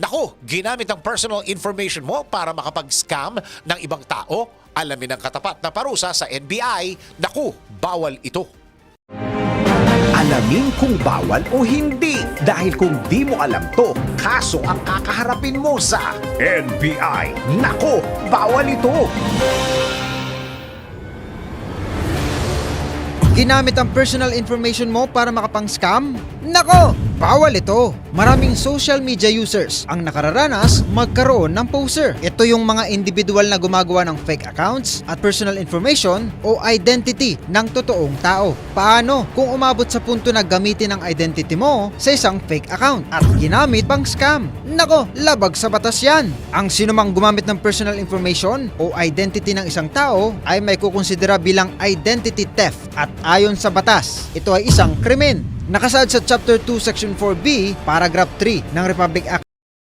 Naku, ginamit ang personal information mo para makapag-scam ng ibang tao? Alamin ang katapat na parusa sa NBI. Naku, bawal ito. Alamin kung bawal o hindi. Dahil kung di mo alam to, kaso ang kakaharapin mo sa NBI. Nako, bawal ito. Ginamit ang personal information mo para makapang-scam? Nako! Bawal ito! Maraming social media users ang nakararanas magkaroon ng poser. Ito yung mga individual na gumagawa ng fake accounts at personal information o identity ng totoong tao. Paano kung umabot sa punto na gamitin ang identity mo sa isang fake account at ginamit pang scam? Nako, labag sa batas yan! Ang sinumang gumamit ng personal information o identity ng isang tao ay may kukonsidera bilang identity theft at ayon sa batas, ito ay isang krimen. Nakasaad sa Chapter 2 Section 4B, Paragraph 3 ng Republic Act